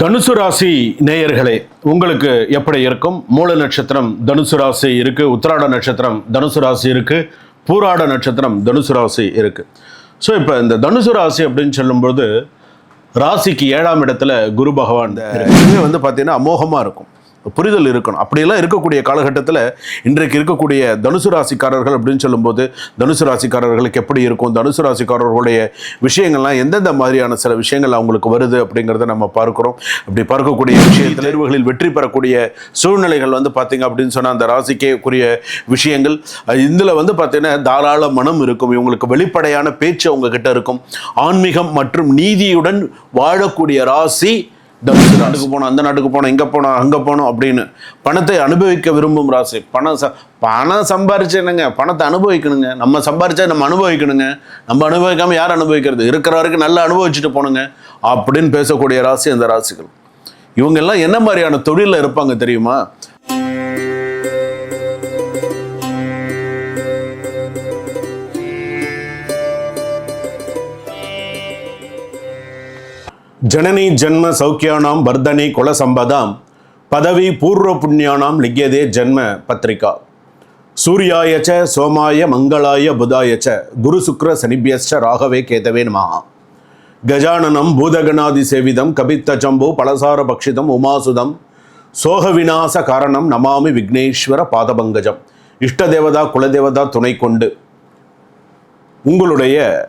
தனுசு ராசி நேயர்களே உங்களுக்கு எப்படி இருக்கும்? மூல நட்சத்திரம் தனுசு ராசி இருக்கு உத்திராட நட்சத்திரம் தனுசு ராசி இருக்கு பூராட நட்சத்திரம் தனுசு ராசி இருக்கு. ஸோ இப்போ இந்த தனுசு ராசி அப்படின்னு சொல்லும்போது ராசிக்கு ஏழாம் இடத்துல குரு பகவான் வந்து பார்த்தீங்கன்னா அமோகமாக இருக்கும். புரிதல் இருக்கணும். அப்படியெல்லாம் இருக்கக்கூடிய காலகட்டத்தில் இன்றைக்கு இருக்கக்கூடிய தனுசு ராசிக்காரர்கள் அப்படின்னு சொல்லும்போது தனுசு ராசிக்காரர்களுக்கு எப்படி இருக்கும்? தனுசு ராசிக்காரர்களுடைய விஷயங்கள்லாம் எந்தெந்த மாதிரியான சில விஷயங்கள் அவங்களுக்கு வருது அப்படிங்கிறத நம்ம பார்க்குறோம். அப்படி பார்க்கக்கூடிய விஷய தேர்வுகளில் வெற்றி பெறக்கூடிய சூழ்நிலைகள் வந்து பார்த்தீங்க அப்படின்னு சொன்னால் அந்த ராசிக்கேக்குரிய விஷயங்கள். இதில் வந்து பார்த்தீங்கன்னா தாராள மனம் இருக்கும். இவங்களுக்கு வெளிப்படையான பேச்சு அவங்க கிட்ட இருக்கும். ஆன்மீகம் மற்றும் நீதியுடன் வாழக்கூடிய ராசி இந்த நாட்டுக்கு போனோம் அந்த நாட்டுக்கு போனோம் இங்கே போனோம் அங்கே போனோம் அப்படின்னு பணத்தை அனுபவிக்க விரும்பும் ராசி. பணம் ச பணம் சம்பாரிச்சு என்னங்க? பணத்தை அனுபவிக்கணுங்க. நம்ம சம்பாரிச்சா நம்ம அனுபவிக்கணுங்க. நம்ம அனுபவிக்காமல் யார் அனுபவிக்கிறது? இருக்கிற வரைக்கும் நல்லா அனுபவிச்சுட்டு போகணுங்க அப்படின்னு பேசக்கூடிய ராசி அந்த ராசிகள். இவங்கெல்லாம் என்ன மாதிரியான தொழிலில் இருப்பாங்க தெரியுமா? ஜனனி ஜன்ம சௌக்கியானாம் வர்தனி குலசம்பதாம் பதவி பூர்வ புண்ணியானாம் லிக்கியதே ஜன்ம பத்திரிகா. சூர்யாய சோமாய மங்களாய புதாய ச குரு சுக்ர சனிபியஸ்ச ராகவே கேதவே நமஹ. கஜானனம் பூதகணாதி சேவிதம் கபித்த ஜம்பு பலசார பக்ஷிதம் உமாசுதம் சோக விநாச காரணம் நமாமி விக்னேஸ்வர பாதபங்கஜம். இஷ்ட தேவதா குலதேவதா துணை கொண்டு. உங்களுடைய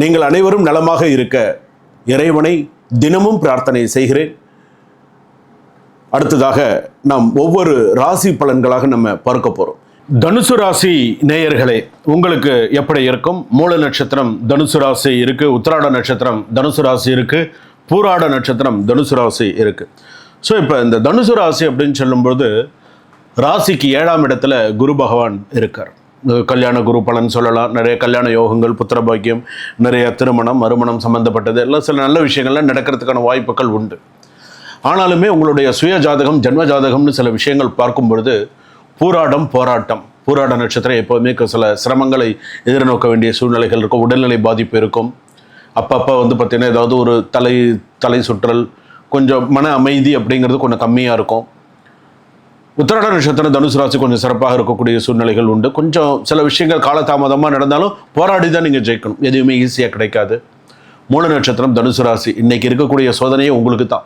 நீங்கள் அனைவரும் நலமாக இருக்க இறைவனை தினமும் பிரார்த்தனை செய்கிறேன். அடுத்ததாக நாம் ஒவ்வொரு ராசி பலன்களாக நம்ம பார்க்க போகிறோம் தனுசு ராசி நேயர்களே உங்களுக்கு எப்படி இருக்கும்? மூல நட்சத்திரம் தனுசு ராசி இருக்குது உத்திராட நட்சத்திரம் தனுசு ராசி இருக்குது பூராட நட்சத்திரம் தனுசு ராசி இருக்குது ஸோ இப்போ இந்த தனுசு ராசி அப்படின்னு சொல்லும்போது ராசிக்கு ஏழாம் இடத்துல குரு பகவான் இருக்கார். கல்யாண குரு பலன் சொல்லலாம். நிறைய கல்யாண யோகங்கள் புத்திர பாக்கியம் நிறைய திருமணம் மறுமணம் சம்பந்தப்பட்டது. எல்லாம் சில நல்ல விஷயங்கள்லாம் நடக்கிறதுக்கான வாய்ப்புகள் உண்டு. ஆனாலுமே உங்களுடைய சுய ஜாதகம் ஜென்ம ஜாதகம்னு சில விஷயங்கள் பார்க்கும் பொழுது பூராடம் போராட்டம். பூராட நட்சத்திரம் எப்போதுமே சில சிரமங்களை எதிர்நோக்க வேண்டிய சூழ்நிலைகள் இருக்கும். உடல்நிலை பாதிப்பு இருக்கும். அப்பப்போ வந்து பார்த்திங்கன்னா ஏதாவது ஒரு தலை தலை சுற்றல் கொஞ்சம் மன அமைதி அப்படிங்கிறது கொஞ்சம் கம்மியாக இருக்கும். உத்தராட நட்சத்திரம் தனுசு ராசி கொஞ்சம் சிறப்பாக இருக்கக்கூடிய சூழ்நிலைகள் உண்டு. கொஞ்சம் சில விஷயங்கள் காலதாமதமாக நடந்தாலும் போராடி தான் நீங்கள் ஜெயிக்கணும். எதுவுமே ஈஸியாக கிடைக்காது. மூல நட்சத்திரம் தனுசு ராசி. இன்னைக்கு இருக்கக்கூடிய சோதனையே உங்களுக்கு தான்.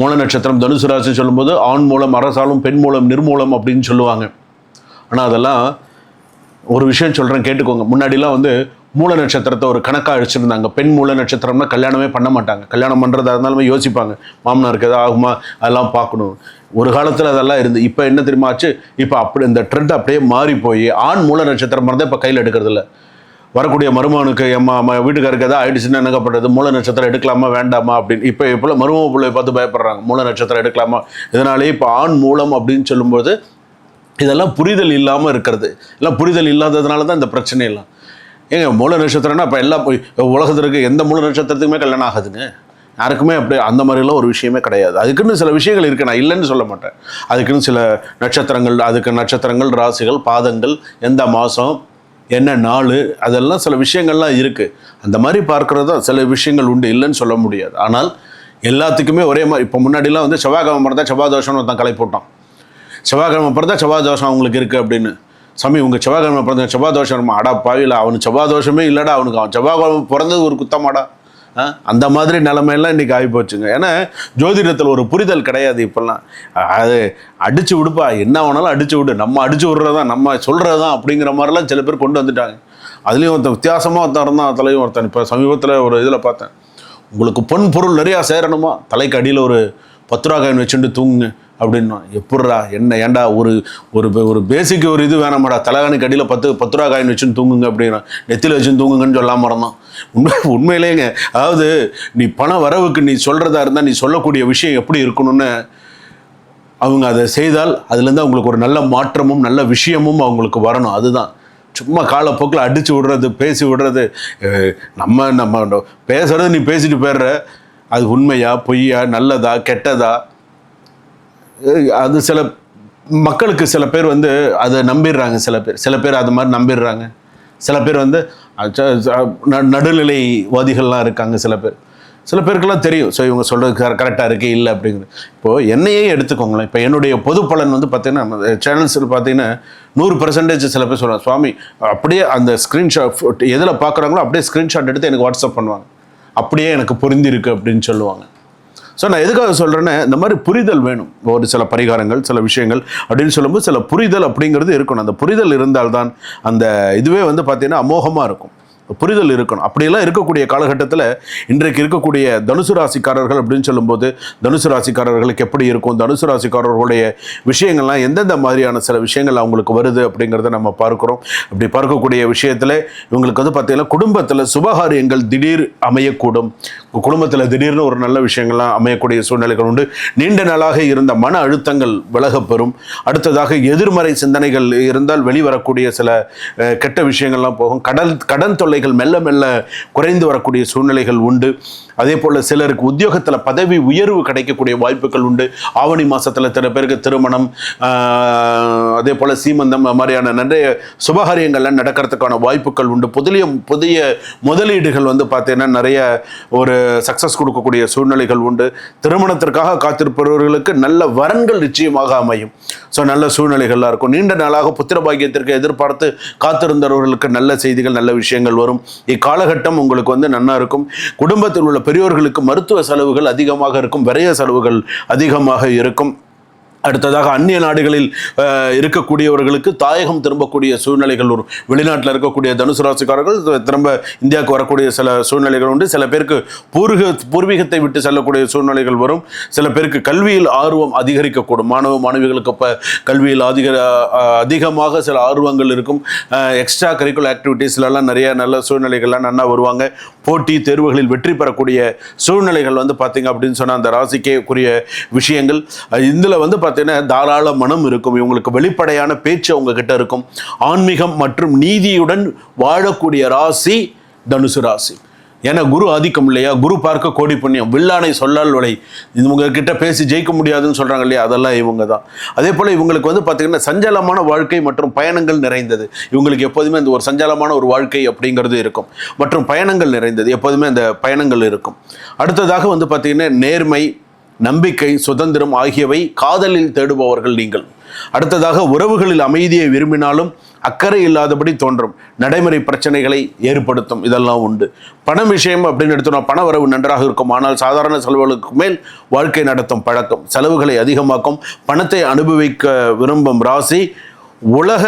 மூல நட்சத்திரம் தனுசு ராசி சொல்லும்போது ஆண் மூலம் அரசாலும் பெண் மூலம் நிர்மூலம் அப்படின்னு சொல்லுவாங்க. ஆனால் அதெல்லாம் ஒரு விஷயம் சொல்கிறேன் கேட்டுக்கோங்க. முன்னாடிலாம் வந்து மூல நட்சத்திரத்தை ஒரு கணக்காக அழிச்சிருந்தாங்க. பெண் மூல நட்சத்திரம்னா கல்யாணமே பண்ண மாட்டாங்க. கல்யாணம் பண்ணுறதா இருந்தாலுமே யோசிப்பாங்க. மாமனாருக்கு எதாவது ஆகுமா? அதெல்லாம் பார்க்கணும். ஒரு காலத்தில் அதெல்லாம் இருந்து இப்போ என்ன தெரியுமா ஆச்சு? இப்போ அப்படி இந்த ட்ரெண்ட் அப்படியே மாறி போய் ஆண் மூல நட்சத்திரம் இருந்தால் இப்போ கையில் எடுக்கிறதில்ல. வரக்கூடிய மருமகனுக்கு எம்மா அம்மா வீட்டுக்காருக்கு எதாவது ஆயிடுச்சுன்னா என்னங்கப்பட்டது மூல நட்சத்திரம் எடுக்கலாமா வேண்டாமா அப்படின்னு. இப்போ இப்போ மருமக பிள்ளை பார்த்து பயப்படுறாங்க. மூல நட்சத்திரம் எடுக்கலாமா? இதனாலே இப்போ ஆண் மூலம் அப்படின்னு சொல்லும்போது இதெல்லாம் புரிதல் இல்லாமல் இருக்கிறது. எல்லாம் புரிதல் இல்லாததுனால தான் இந்த பிரச்சனை எல்லாம் ஏங்க மூல நட்சத்திரம்னா இப்போ எல்லா உலகத்திற்கு எந்த மூல நட்சத்திரத்துக்குமே கல்யாணம் ஆகுதுங்க. யாருக்குமே அப்படி அந்த மாதிரிலாம் ஒரு விஷயமே கிடையாது. அதுக்குன்னு சில விஷயங்கள் இருக்குது நான் இல்லைன்னு சொல்ல மாட்டேன். அதுக்குன்னு சில நட்சத்திரங்கள் அதுக்கு நட்சத்திரங்கள் ராசிகள் பாதங்கள் எந்த மாதம் என்ன நாள் அதெல்லாம் சில விஷயங்கள்லாம் இருக்குது அந்த மாதிரி பார்க்குறது தான் சில விஷயங்கள் உண்டு இல்லைன்னு சொல்ல முடியாது. ஆனால் எல்லாத்துக்குமே ஒரே மாதிரி இப்போ முன்னாடிலாம் வந்து செவ்வாய்க்கிழமை பிறந்தா செவ்வாய் தோஷம்னு ஒருத்தன் கலை போட்டான். செவ்வாய்க்கிழமை பிறந்தா செவ்வாய் தோஷம் அவங்களுக்கு இருக்குது அப்படின்னு. சாமி உங்கள் செவ்வாய்க்கிழமை பிறந்த செவ்வாய் தோஷம் அடா பாவில அவனுக்கு செவ்வாய் தோஷமே இல்லைடா அவனுக்கு அவன் செவ்வாய்க்கிழமை பிறந்தது ஒரு குத்தமாடா. ஆ? அந்த மாதிரி நிலைமையெல்லாம் இன்றைக்கி ஆகி போச்சுங்க ஏன்னா ஜோதிடத்தில் ஒரு புரிதல் கிடையாது இப்போல்லாம். அது அடித்து விடுப்பா. என்ன வேணாலும் அடித்து விடு. நம்ம அடித்து விடுறது தான் நம்ம சொல்கிறது தான் அப்படிங்கிற மாதிரிலாம் சில பேர் கொண்டு வந்துட்டாங்க. அதுலேயும் ஒருத்தன் வித்தியாசமாக ஒருத்தன் இருந்தான். தலையும் ஒருத்தன் இப்போ சமீபத்தில் ஒரு இதில் பார்த்தேன். உங்களுக்கு பொன் பொருள் நிறையா சேரணுமா? தலைக்கு அடியில் ஒரு பத்து ரூபா காயின் வச்சுட்டு தூங்குங்க. அப்படின்னா எப்பட்றா என்ன ஏன்டா ஒரு ஒரு ஒரு பேசிக் ஒரு இது வேணாமாடா தலகானுக்கு கடியில் பத்து பத்து ரூபா காயின் வச்சுன்னு தூங்குங்க அப்படின்னா நெத்தியில் வச்சுன்னு தூங்குங்கன்னு சொல்லாமல் இருந்தான் உண்மை உண்மையிலேங்க அதாவது நீ பண வரவுக்கு நீ சொல்கிறதா இருந்தால் நீ சொல்லக்கூடிய விஷயம் எப்படி இருக்கணும்னு அவங்க அதை செய்தால் அதுலேருந்து அவங்களுக்கு ஒரு நல்ல மாற்றமும் நல்ல விஷயமும் அவங்களுக்கு வரணும். அதுதான். சும்மா காலப்போக்கில் அடித்து விடுறது பேசி விடுறது நம்ம நம்ம பேசுகிறது நீ பேசிட்டு போயிடுற. அது உண்மையா பொய்யா நல்லதா கெட்டதா? அது சில மக்களுக்கு சில பேர் வந்து அதை நம்பிடுறாங்க. சில பேர் சில பேர் அது மாதிரி நம்பிடுறாங்க. சில பேர் வந்து நடுநிலைவாதிகள்லாம் இருக்காங்க சில பேர். சில பேருக்கெல்லாம் தெரியும். ஸோ இவங்க சொல்கிறது கரெக்டாக இருக்குது இல்லை அப்படிங்கிறது இப்போது என்னையே எடுத்துக்கோங்களேன். இப்போ என்னுடைய பொது பலன் வந்து பார்த்தீங்கன்னா சேனல்ஸில் பார்த்தீங்கன்னா நூறு பர்சன்டேஜ் சில பேர் சொல்கிறாங்க சுவாமி அப்படியே அந்த ஸ்க்ரீன்ஷாட் எதில் பார்க்குறாங்களோ அப்படியே ஸ்க்ரீன்ஷாட் எடுத்து எனக்கு வாட்ஸ்அப் பண்ணுவாங்க. அப்படியே எனக்கு பொருந்திருக்கு அப்படின்னு சொல்லுவாங்க. ஸோ நான் எதுக்காக சொல்கிறேன்னா இந்த மாதிரி புரிதல் வேணும். ஒரு சில பரிகாரங்கள் சில விஷயங்கள் அப்படின்னு சொல்லும்போது சில புரிதல் அப்படிங்கிறது இருக்கணும். அந்த புரிதல் இருந்தால்தான் அந்த இதுவே வந்து பார்த்தீங்கன்னா அமோகமாக இருக்கும். புரிதல் இருக்கணும். அப்படியெல்லாம் இருக்கக்கூடிய காலகட்டத்தில் இன்றைக்கு இருக்கக்கூடிய தனுசு ராசிக்காரர்கள் அப்படின்னு சொல்லும்போது தனுசு ராசிக்காரர்களுக்கு எப்படி இருக்கும்? தனுசு ராசிக்காரர்களுடைய விஷயங்கள்லாம் எந்தெந்த மாதிரியான சில விஷயங்கள் அவங்களுக்கு வருது அப்படிங்கிறத நம்ம பார்க்குறோம். அப்படி பார்க்கக்கூடிய விஷயத்தில் இவங்களுக்கு வந்து பார்த்திங்கன்னா குடும்பத்தில் சுபகாரியங்கள் திடீர் அமையக்கூடும். குடும்பத்தில் திடீர்னு ஒரு நல்ல விஷயங்கள்லாம் அமையக்கூடிய சூழ்நிலைகள் உண்டு. நீண்ட நாளாக இருந்த மன அழுத்தங்கள் விலகப்பெறும். அடுத்ததாக எதிர்மறை சிந்தனைகள் இருந்தால் வெளிவரக்கூடிய சில கெட்ட விஷயங்கள்லாம் போகும். கடல் கடன் தொல்லை சூழ்நிலைகள் மெல்ல மெல்ல குறைந்து வரக்கூடிய சூழ்நிலைகள் உண்டு. அதே போல் சிலருக்கு உத்தியோகத்தில் பதவி உயர்வு கிடைக்கக்கூடிய வாய்ப்புகள் உண்டு. ஆவணி மாதத்தில் சில பேருக்கு திருமணம் அதே போல் சீமந்தம் மாதிரியான நிறைய சுபகாரியங்கள்லாம் நடக்கிறதுக்கான வாய்ப்புகள் உண்டு. புதிய புதிய முதலீடுகள் வந்து பார்த்தீங்கன்னா நிறைய ஒரு சக்ஸஸ் கொடுக்கக்கூடிய சூழ்நிலைகள் உண்டு. திருமணத்திற்காக காத்திருப்பவர்களுக்கு நல்ல வரன்கள் நிச்சயமாக அமையும். ஸோ நல்ல சூழ்நிலைகள்லாம் இருக்கும். நீண்ட நாளாக புத்திர பாக்கியத்திற்கு எதிர்பார்த்து காத்திருந்தவர்களுக்கு நல்ல செய்திகள் நல்ல விஷயங்கள் வரும். இக்காலகட்டம் உங்களுக்கு வந்து நன்னா இருக்கும். குடும்பத்தில் உள்ள பெரியோர்களுக்கு மருத்துவ செலவுகள் அதிகமாக இருக்கும் விரைய செலவுகள் அதிகமாக இருக்கும். அடுத்ததாக அந்நிய நாடுகளில் இருக்கக்கூடியவர்களுக்கு தாயகம் திரும்பக்கூடிய சூழ்நிலைகள் வரும் வெளிநாட்டில் இருக்கக்கூடிய தனுசு ராசிக்காரர்கள் திரும்ப இந்தியாவுக்கு வரக்கூடிய சில சூழ்நிலைகள் உண்டு. சில பேருக்கு பூர்வீக பூர்வீகத்தை விட்டு செல்லக்கூடிய சூழ்நிலைகள் வரும். சில பேருக்கு கல்வியில் ஆர்வம் அதிகரிக்கக்கூடும். மாணவ மாணவிகளுக்கு இப்போ கல்வியில் அதிக அதிகமாக சில ஆர்வங்கள் இருக்கும். எக்ஸ்ட்ரா கரிக்குலர் ஆக்டிவிட்டீஸ்லலாம் நிறைய நல்ல சூழ்நிலைகள்லாம் நல்லா வருவாங்க. போட்டி தேர்வுகளில் வெற்றி பெறக்கூடிய சூழ்நிலைகள் வந்து பார்த்திங்க அப்படின்னு சொன்னால் அந்த ராசிக்கே விஷயங்கள். இதில் வந்து பார்த்தீங்கன்னா தாராள மனம் இருக்கும். இவங்களுக்கு வெளிப்படையான பேச்சு அவங்க கிட்ட இருக்கும். ஆன்மீகம் மற்றும் நீதியுடன் வாழக்கூடிய ராசி தனுசு ராசி. ஏன்னா குரு ஆதிக்கம் இல்லையா? குரு பார்க்க கோடி புண்ணியம். வில்லானை சொல்லால் விளை இவங்க கிட்ட பேசி ஜெயிக்க முடியாதுன்னு சொல்கிறாங்க இல்லையா? அதெல்லாம் இவங்க தான் அதே போல் இவங்களுக்கு வந்து பார்த்திங்கன்னா சஞ்சலமான வாழ்க்கை மற்றும் பயணங்கள் நிறைந்தது. இவங்களுக்கு எப்போதுமே இந்த ஒரு சஞ்சலமான ஒரு வாழ்க்கை அப்படிங்கிறது இருக்கும். மற்றும் பயணங்கள் நிறைந்தது. எப்போதுமே அந்த பயணங்கள் இருக்கும். அடுத்ததாக வந்து பார்த்திங்கன்னா நேர்மை நம்பிக்கை சுதந்திரம் ஆகியவை காதலில் தேடுபவர்கள் நீங்கள். அடுத்ததாக உறவுகளில் அமைதியை விரும்பினாலும் அக்கறை இல்லாதபடி தோன்றும். நடைமுறை பிரச்சனைகளை ஏற்படுத்தும். இதெல்லாம் உண்டு. பணம் விஷயம் அப்படின்னு எடுத்தோம்னா பண வரவு நன்றாக இருக்கும். ஆனால் சாதாரண செலவுகளுக்கு மேல் வாழ்க்கை நடத்தும் பழக்கம். செலவுகளை அதிகமாக்கும். பணத்தை அனுபவிக்க விரும்பும் ராசி உலக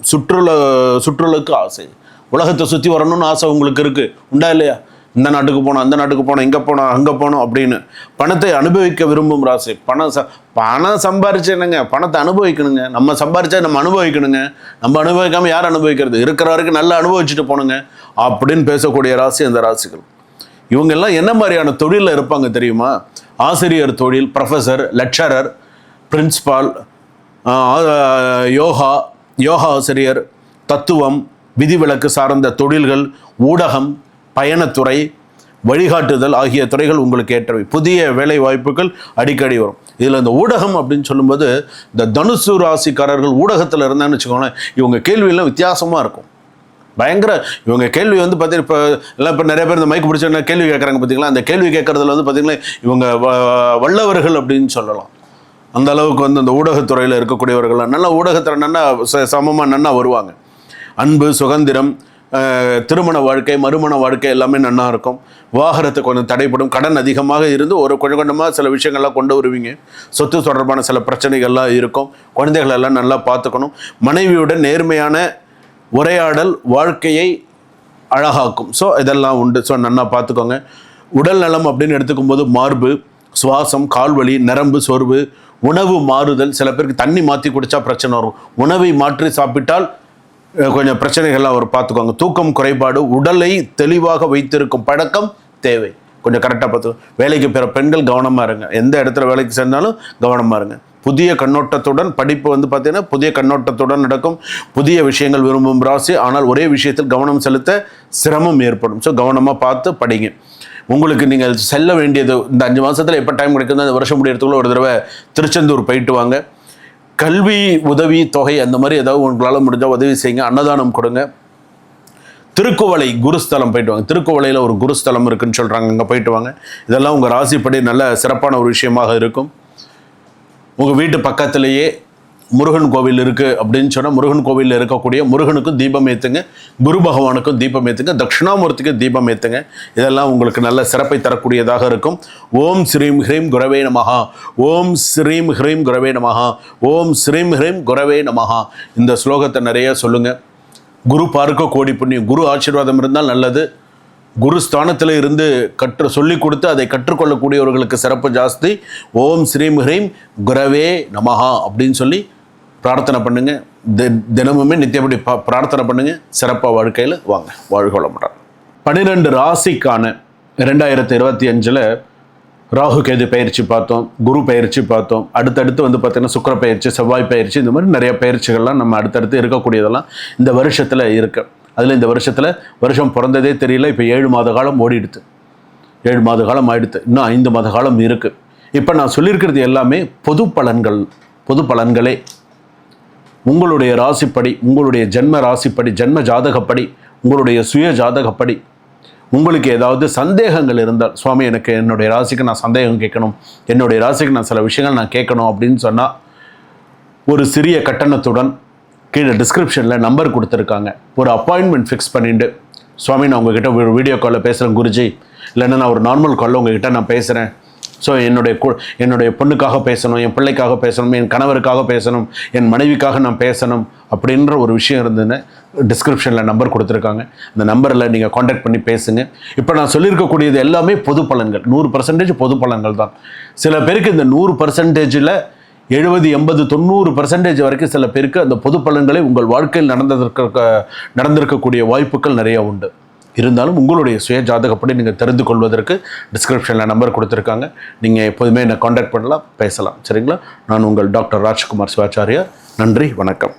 சுற்றுலா சுற்றுலுக்கு ஆசை. உலகத்தை சுற்றி வரணும்னு ஆசை உங்களுக்கு இருக்குது உண்டா இல்லையா? இந்த நாட்டுக்கு போனோம் அந்த நாட்டுக்கு போனோம் இங்கே போனோம் அங்கே போனோம் அப்படின்னு பணத்தை அனுபவிக்க விரும்பும் ராசி. பணம் ச பணம் சம்பாரிச்சு என்னங்க? பணத்தை அனுபவிக்கணுங்க. நம்ம சம்பாரிச்சா நம்ம அனுபவிக்கணுங்க. நம்ம அனுபவிக்காமல் யார் அனுபவிக்கிறது? இருக்கிற வரைக்கும் நல்லா அனுபவிச்சுட்டு போகணுங்க அப்படின்னு பேசக்கூடிய ராசி அந்த ராசிகள். இவங்க எல்லாம் என்ன மாதிரியான தொழிலில் இருப்பாங்க தெரியுமா? ஆசிரியர் தொழில் professor lecturer principal yoga yoga ஆசிரியர் தத்துவம் விதிவிலக்கு சார்ந்த தொழில்கள் ஊடகம் பயணத்துறை வழிகாட்டுதல் ஆகிய துறைகள் உங்களுக்கு ஏற்றவை. புதிய வேலை வாய்ப்புகள் அடிக்கடி வரும். இதில் இந்த ஊடகம் அப்படின்னு சொல்லும்போது இந்த தனுசு ராசிக்காரர்கள் ஊடகத்தில் இருந்தான்னு வச்சுக்கோங்களேன் இவங்க கேள்வியெல்லாம் வித்தியாசமாக இருக்கும். பயங்கர இவங்க கேள்வி வந்து பார்த்தீங்கன்னா இப்போ எல்லாம் இப்போ நிறைய பேர் இந்த மைக்கு பிடிச்ச கேள்வி கேட்குறாங்க பார்த்தீங்களா அந்த கேள்வி கேட்குறதுல வந்து பார்த்திங்கன்னா இவங்க வ- வல்லவர்கள் அப்படின்னு சொல்லலாம். அந்த அளவுக்கு வந்து அந்த ஊடகத்துறையில் இருக்கக்கூடியவர்கள்லாம் நல்லா ஊடகத்தில் நல்லா சமமாக நல்லா வருவாங்க. அன்பு சுதந்திரம் திருமண வாழ்க்கை மறுமண வாழ்க்கை எல்லாமே நல்லா இருக்கும். விவாகரத்து கொஞ்சம் தடைப்படும். கடன் அதிகமாக இருந்து ஒரு கொஞ்சம் கொஞ்சமாக சில விஷயங்கள்லாம் கொண்டு வருவீங்க. சொத்து தொடர்பான சில பிரச்சனைகள்லாம் இருக்கும். குழந்தைகள் எல்லாம் நல்லா பார்த்துக்கணும். மனைவியுடன் நேர்மையான உரையாடல் வாழ்க்கையை அழகாக்கும். ஸோ இதெல்லாம் உண்டு. ஸோ நல்லா பார்த்துக்கோங்க. உடல் நலம் அப்படின்னு எடுத்துக்கும் போது மார்பு சுவாசம் கால்வலி நரம்பு சோர்வு உணவு மாறுதல். சில பேருக்கு தண்ணி மாற்றி குடித்தா பிரச்சனை வரும். உணவை மாற்றி சாப்பிட்டால் கொஞ்சம் பிரச்சனைகள்லாம் அவர் பார்த்துக்குவாங்க தூக்கம் குறைபாடு உடலை தெளிவாக வைத்திருக்கும் பழக்கம் தேவை. கொஞ்சம் கரெக்டாக பார்த்து வேலைக்கு பிற பெண்கள் கவனமாக இருங்க. எந்த இடத்துல வேலைக்கு சேர்ந்தாலும் கவனமாக இருங்க. புதிய கண்ணோட்டத்துடன் படிப்பு வந்து பார்த்தீங்கன்னா புதிய கண்ணோட்டத்துடன் நடக்கும். புதிய விஷயங்கள் விரும்பும் ராசி ஆனால் ஒரே விஷயத்தில் கவனம் செலுத்த சிரமம் ஏற்படும். ஸோ கவனமாக பார்த்து படிங்க. உங்களுக்கு நீங்கள் செல்ல வேண்டியது இந்த அஞ்சு மாதத்தில் எப்போ டைம் கிடைக்குதோ அந்த வருஷம் முடியறதுக்குள்ள ஒரு தடவை திருச்செந்தூர் போயிட்டு வாங்க. கல்வி உதவி தொகை அந்த மாதிரி ஏதாவது உங்களால் முடிஞ்சால் உதவி செய்யுங்க. அன்னதானம் கொடுங்க. திருக்குவளை குருஸ்தலம் போயிட்டு வாங்க. திருக்குவளையில் ஒரு குருஸ்தலம் இருக்குன்னு சொல்கிறாங்க அங்கே போயிட்டு வாங்க. இதெல்லாம் உங்கள் ராசிப்படி நல்ல சிறப்பான ஒரு விஷயமாக இருக்கும். உங்கள் வீட்டு பக்கத்திலேயே முருகன் கோவில் இருக்குது அப்படின்னு சொன்னால் முருகன் கோவிலில் இருக்கக்கூடிய முருகனுக்கும் தீபம் ஏற்றுங்க குரு பகவானுக்கும் தீபம் ஏற்றுங்க தட்சிணாமூர்த்திக்கு தீபம் ஏற்றுங்க இதெல்லாம் உங்களுக்கு நல்ல சிறப்பை தரக்கூடியதாக இருக்கும். ஓம் ஸ்ரீம் ஹ்ரீம் குரவே நமஹா. ஓம் ஸ்ரீம் ஹ்ரீம் குரவே நமஹா. ஓம் ஸ்ரீம் ஹ்ரீம் குரவே நமஹா. இந்த ஸ்லோகத்தை நிறைய சொல்லுங்கள் குரு பார்க்க கோடி புண்ணியம். குரு ஆசீர்வாதம் இருந்தால் நல்லது. குரு ஸ்தானத்தில் இருந்து கற்று சொல்லி கொடுத்து அதை கற்றுக்கொள்ளக்கூடியவர்களுக்கு சிறப்பு ஜாஸ்தி. ஓம் ஸ்ரீம் ஹ்ரீம் குரவே நமஹா அப்படின்னு சொல்லி பிரார்த்தனை பண்ணுங்க. தி- தினமுமே நித்தியப்படி பா- பிரார்த்தனை பண்ணுங்க. சிறப்பாக வாழ்க்கையில் வாங்க. வாழ்க வளமுடன் பன்னிரெண்டு ராசிக்கான ரெண்டாயிரத்தி இருபத்தி அஞ்சில் ராகு கேது பயிற்சி பார்த்தோம். குரு பயிற்சி பார்த்தோம். அடுத்தடுத்து வந்து பார்த்திங்கன்னா சுக்கர பயிற்சி செவ்வாய் பயிற்சி இந்த மாதிரி நிறைய பயிற்சிகள்லாம் நம்ம அடுத்தடுத்து இருக்கக்கூடியதெல்லாம் இந்த வருஷத்தில் இருக்கு. அதில் இந்த வருஷத்தில் வருஷம் பிறந்ததே தெரியல. இப்போ ஏழு மாத காலம் ஓடிடுது ஏழு மாத காலம் ஆயிடுது இன்னும் ஐந்து மாத காலம் இருக்குது இப்போ நான் சொல்லியிருக்கிறது எல்லாமே பொது பலன்கள் பொது பலன்களே. உங்களுடைய ராசிப்படி உங்களுடைய ஜென்ம ராசிப்படி ஜென்ம ஜாதகப்படி உங்களுடைய சுய ஜாதகப்படி உங்களுக்கு ஏதாவது சந்தேகங்கள் இருந்தால் சுவாமி எனக்கு என்னுடைய ராசிக்கு நான் சந்தேகம் கேட்கணும். என்னுடைய ராசிக்கு நான் சில விஷயங்கள் நான் கேட்கணும். அப்படின்னு சொன்னால் ஒரு சிறிய கட்டணத்துடன் கீழே டிஸ்கிரிப்ஷனில் நம்பர் கொடுத்துருக்காங்க. ஒரு அப்பாயின்மெண்ட் ஃபிக்ஸ் பண்ணிட்டு சுவாமி நான் உங்ககிட்ட ஒரு வீடியோ காலில் பேசுகிறேன் குருஜி. இல்லைன்னா நான் ஒரு நார்மல் காலில் உங்ககிட்ட நான் பேசுகிறேன் ஸோ என்னுடைய கு என்னுடைய பொண்ணுக்காக பேசணும் என் பிள்ளைக்காக பேசணும் என் கணவருக்காக பேசணும் என் மனைவிக்காக நான் பேசணும் அப்படின்ற ஒரு விஷயம் இருந்ததுன்னு டிஸ்கிரிப்ஷனில் நம்பர் கொடுத்துருக்காங்க. அந்த நம்பரில் நீங்கள் காண்டாக்ட் பண்ணி பேசுங்க. இப்போ நான் சொல்லியிருக்கக்கூடியது எல்லாமே பொது பலன்கள். நூறு பர்சன்டேஜ் பொது பலன்கள் தான். சில பேருக்கு இந்த நூறு பர்சன்டேஜில் எழுபது எண்பது தொண்ணூறு பர்சன்டேஜ் வரைக்கும் சில பேருக்கு அந்த பொது பலன்களை உங்கள் வாழ்க்கையில் நடந்ததற்கு நடந்திருக்கக்கூடிய வாய்ப்புகள் நிறைய உண்டு. இருந்தாலும் உங்களுடைய சுய ஜாதகப்படி நீங்கள் தெரிந்து கொள்வதற்கு டிஸ்கிரிப்ஷனில் நம்பர் கொடுத்துருக்காங்க. நீங்கள் எப்போதுமே என்னை காண்டாக்ட் பண்ணலாம் பேசலாம். சரிங்களா? நான் உங்கள் டாக்டர் ராஜ்குமார் சிவாச்சாரியா. நன்றி வணக்கம்.